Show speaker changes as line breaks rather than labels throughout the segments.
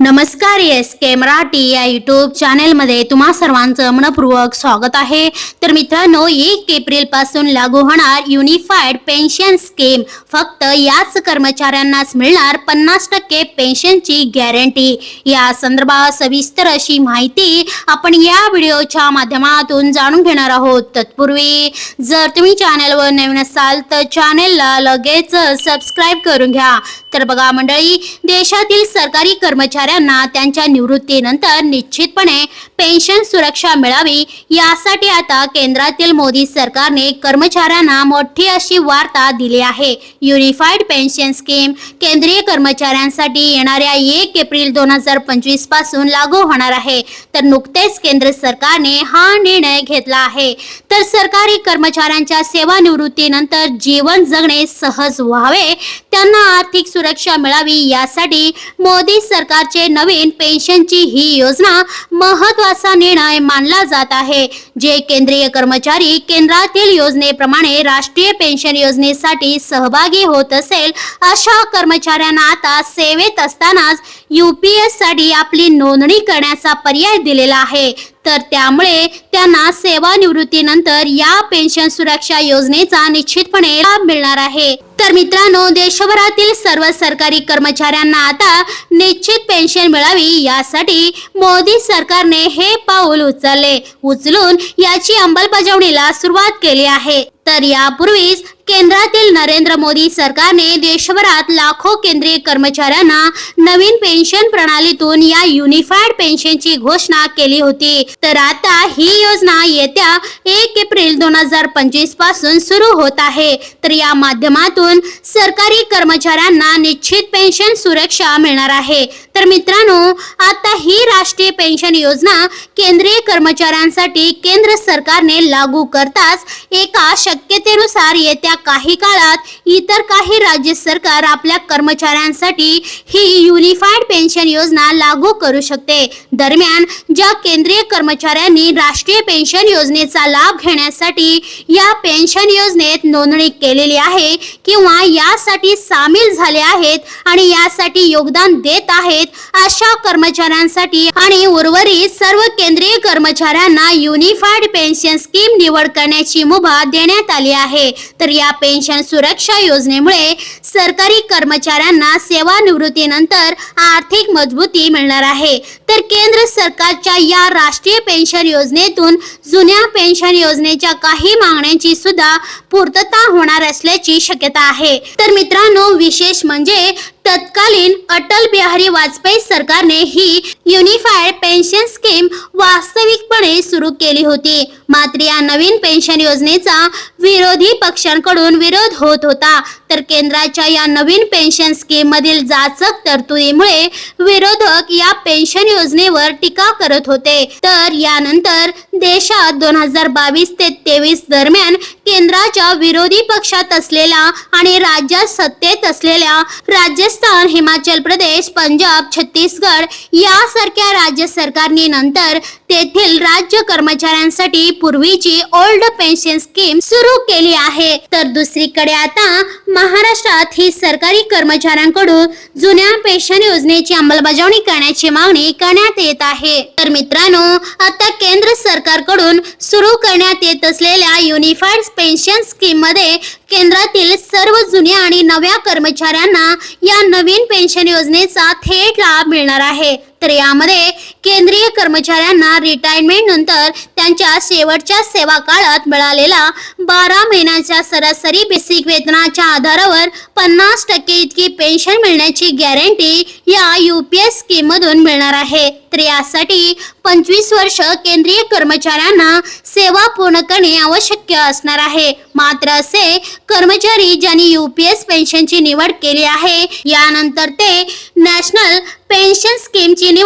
नमस्कार एस के मराठी या युट्यूब चॅनेलमध्ये तुम्हा सर्वांचं मनपूर्वक स्वागत आहे. तर मित्रांनो एक एप्रिलपासून लागू होणार युनिफाईड पेन्शन स्कीम फक्त याच कर्मचाऱ्यांनाच मिळणार पन्नास टक्के पेन्शनची गॅरंटी या संदर्भात सविस्तर अशी माहिती आपण या व्हिडिओच्या माध्यमातून जाणून घेणार आहोत. तत्पूर्वी जर तुम्ही चॅनलवर नवीन असाल तर चॅनेलला लगेच सबस्क्राईब करून घ्या. तर बघा मंडळी देशातील सरकारी कर्मचारी कर्मचाऱ्यांना त्यांच्या निवृत्तीनंतर निश्चितपणे पेन्शन सुरक्षा मिळावी यासाठी आता केंद्रातील मोदी सरकारने कर्मचाऱ्यांना मोठी अशी वार्ता दिली आहे. युनिफाईड पेन्शन स्कीम केंद्रीय कर्मचाऱ्यांसाठी येणाऱ्या एक एप्रिल दोन हजार पंचवीसपासून लागू होणार आहे. तर नुकतेच केंद्र सरकारने हा निर्णय घेतला आहे. तर सरकारी कर्मचाऱ्यांच्या सेवानिवृत्तीनंतर जीवन जगणे सहज व्हावे त्यांना आर्थिक सुरक्षा मिळावी यासाठी मोदी सरकारचे नवीन पेन्शनची ही योजना असा निर्णय मानला जात आहे. जे केंद्रीय कर्मचारी केंद्रातील योजनेप्रमाणे राष्ट्रीय पेन्शन योजनेसाठी सहभागी होत असेल अशा कर्मचाऱ्यांना आता सेवेत असतानाच यूपीएससाठी आपली नोंदणी करण्याचा पर्याय दिलेला आहे. तर त्यामुळे त्यांना सेवानिवृत्तीनंतर या पेन्शन सुरक्षा योजनेचा निश्चितपणे लाभ मिळणार आहे. तर मित्रांनो देशभरातील सर्व सरकारी कर्मचाऱ्यांना आता निश्चित पेन्शन मिळावी यासाठी मोदी सरकारने हे पाऊल उचलले. उचलून याची अंमलबजावणीला सुरुवात केली आहे. तर यापूर्वीच केंद्रातील नरेंद्र मोदी सरकारने देशभरात लाखो केंद्रीय कर्मचाऱ्यांना नवीन पेन्शन प्रणालीतून या युनिफाईड पेन्शनची घोषणा केली होती. तर आता ही योजना येत्या एक एप्रिल दोन हजार पंचवीसपासून सुरू होत आहे. तर या माध्यमातून सरकारी कर्मचाऱ्यांना निश्चित पेन्शन सुरक्षा मिळणार आहे. तर मित्रांनो आता ही राष्ट्रीय पेन्शन योजना केंद्रीय कर्मचाऱ्यांसाठी केंद्र सरकारने लागू करताच एका शक्यतेनुसार येत्या काही काळात इतर काही राज्य सरकार आपल्या कर्मचाऱ्यांसाठी ही युनिफाईड पेन्शन योजना लागू करू शकते. दरम्यान ज्या केंद्रीय कर्मचाऱ्यांनी राष्ट्रीय राष्ट्रीय पेन्शन योजनेचा लाभ घेण्यासाठी या पेन्शन योजनेत नोंदणी केलेली आहे किंवा यासाठी सामील झाले आहेत आणि यासाठी योगदान देत आहेत अशा कर्मचाऱ्यांसाठी आणि उर्वरित सर्व केंद्रीय कर्मचाऱ्यांना युनिफाईड पेन्शन स्कीम निवड करण्याची मुभा देण्यात आली आहे. तर या पेन्शन सुरक्षा योजनेमुळे सरकारी कर्मचाऱ्यांना सेवानिवृत्तीनंतर आर्थिक मजबूती मिळणार आहे. तर केंद्र सरकारच्या या राष्ट्रीय पेन्शन योजनेत योजनेतून जुन्या पेन्शन योजनेच्या काही मागण्यांची सुद्धा पूर्तता होणार असल्याची शक्यता आहे. तर मित्रांनो विशेष म्हणजे तत्कालीन अटल बिहारी वाजपेयी सरकारने ही युनिफाईड पेन्शन स्कीम वास्तविकपणे सुरू केली होती. मात्र या नवीन पेन्शन योजनेचा विरोधी पक्षांकडून विरोध होत होता. तर केंद्राच्या या नवीन पेन्शन स्कीम मधील जाचक तरतुदीमुळे विरोधक या पेन्शन योजनेवर टीका करत होते. तर यानंतर देशात दोन हजार बावीस ते तेवीस दरम्यान केंद्राच्या विरोधी पक्षात असलेला आणि राज्यात सत्तेत असलेल्या राजस्थान हिमाचल प्रदेश पंजाब छत्तीसगड यासारख्या राज्य सरकारने नंतर तेथील राज्य कर्मचाऱ्यांसाठी पूर्वीची ओल्ड पेन्शन स्कीम सुरू केली आहे. तर दुसरीकडे आता महाराष्ट्रात ही सरकारी कर्मचाऱ्यांकडून जुन्या पेन्शन योजनेची अंमलबजावणी करण्याची मागणी करण्यात येत आहे. तर मित्रांनो आता केंद्र सरकारकडून सुरू करण्यात येत असलेल्या युनिफाईड पेन्शन स्कीममध्ये केंद्रातील सर्व जुन्या आणि नव्या कर्मचाऱ्यांना या नवीन पेन्शन योजनेचा थेट लाभ मिळणार आहे. तर यामध्ये केंद्रीय कर्मचाऱ्यांना रिटायरमेंट नंतर त्यांच्या शेवटच्या सेवा काळात मिळालेला बारा महिन्याच्या सरासरी बेसिक वेतनाच्या आधारावर पन्नास टक्के इतकी पेन्शन मिळण्याची गॅरंटी या युपीएस स्कीम मधून मिळणार आहे. तर यासाठी पंचवीस वर्ष केंद्रीय कर्मचाऱ्यांना सेवा पूर्ण करणे आवश्यक असणार आहे. मात्र असे कर्मचारी ज्यांनी युपीएस पेन्शनची निवड केली आहे यानंतर ते नॅशनल पेन्शन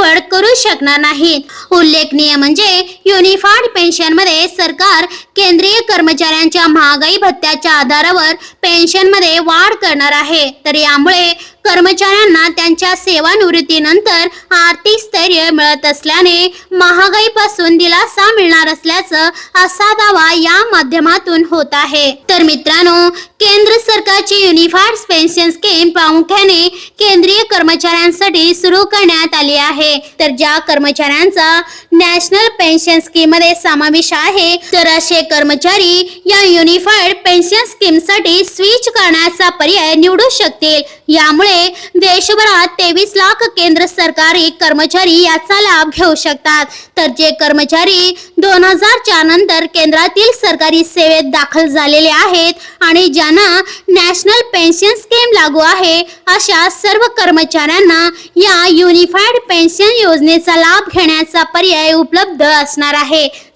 निवड करू शकणार नाहीत. उल्लेखनीय म्हणजे युनिफाईड पेन्शनमध्ये सरकार केंद्रीय कर्मचाऱ्यांच्या महागाई भत्त्याच्या आधारावर पेन्शनमध्ये वाढ करणार आहे. तर यामुळे कर्मचाऱ्यांना त्यांच्या सेवानिवृत्तीनंतर आर्थिक स्थैर्य मिळत असल्याने महागाईपासून दिलासा मिळणार असल्याचं असा दावा या माध्यमातून होत आहे. तर मित्रांनो केंद्र सरकारची युनिफाईड पेन्शन स्कीम प्रामुख्याने केंद्रीय कर्मचाऱ्यांसाठी सुरू करण्यात आली आहे. तर ज्या कर्मचाऱ्यांचा नॅशनल पेन्शन स्कीममध्ये समावेश आहे तर असे कर्मचारी या युनिफाईड पेन्शन स्कीमसाठी स्विच करण्याचा पर्याय निवडू शकतील. यामुळे देशभरात तेवीस लाख केंद्र सरकारी कर्मचारी याचा लाभ घेऊ शकतात. तर जे कर्मचारी दोन हजार नंतर केंद्रातील सरकारी सेवेत दाखल झालेले आहेत आणि ज्यांना नॅशनल पेन्शन स्कीम लागू आहे अशा सर्व कर्मचाऱ्यांना या युनिफाईड पेन्शन योजनेचा लाभ घेण्याचा पर्याय उपलब्ध असणार आहे.